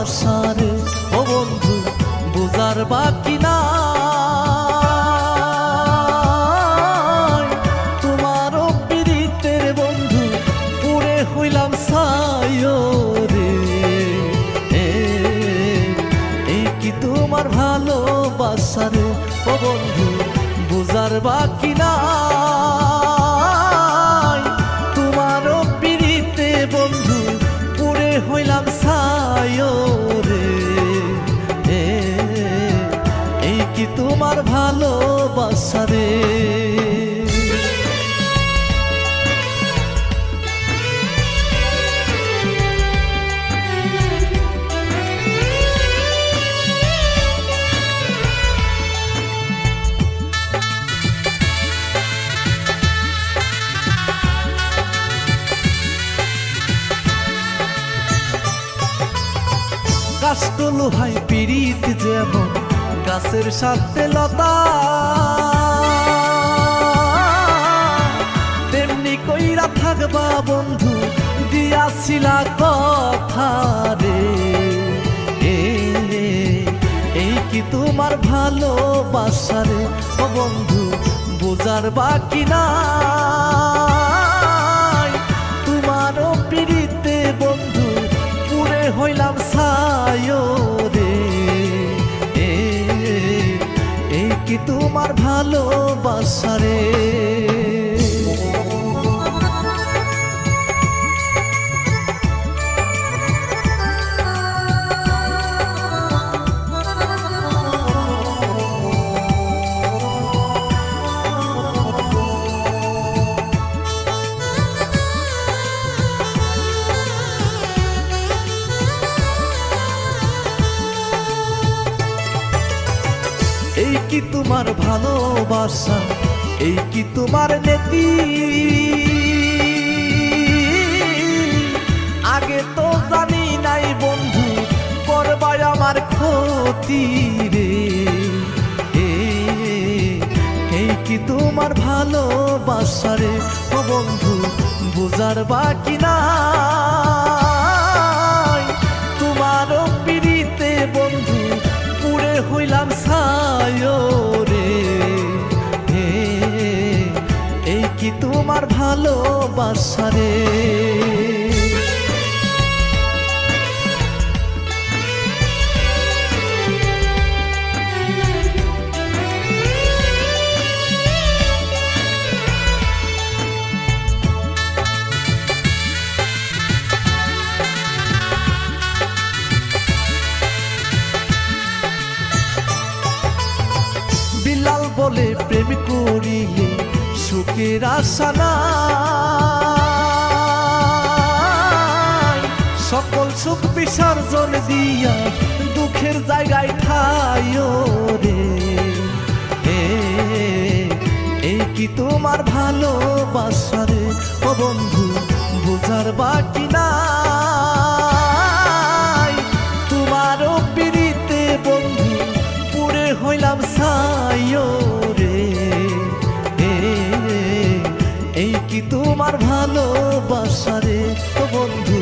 আশারে ও বন্ধু, বুঝার বাকি না বন্ধু পুরে হইলাম কি তোমার ও বন্ধু, বুঝার বাকি না কি তোমার ভালোবাসা রে? কাষ্ট লোহাই পিড়িত যেমন গাছের সাথে লতা। তেমনি কইরা থাকবা বন্ধু, দিয়াছিলা কথা রে। এই কি তোমার ভালোবাসা রে? ও বন্ধু, বোঝার বাকি নাই। তোমার এই কি তোমার ভালোবাসা? এই কি তোমার নেতি? আগে তো জানি নাই বন্ধু, করবাই আমার ক্ষতি রে। এই কি তোমার ভালোবাসা রে? ও বন্ধু, বোঝার বাকি নাই। তোমারও পিড়িতে বন্ধু পুরে হইলাম সায় রে। হে, এই কি তোমার ভালোবাসা রে? বিলাল বলে প্রেম করিলে সুখের আশা সকল সুখ বিসর্জন দিয়া দুঃখের জায়গায় ঠাই রে। এই কি তোমার ভালোবাসা রে? ও বন্ধু, বোঝার বাকি নাই। তোমার ভালোবাসা রে? ও বন্ধু,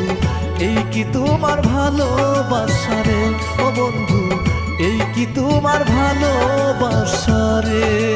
এই কি তোমার ভালোবাসা রে? ও বন্ধু, এই কি তোমার ভালোবাসা রে?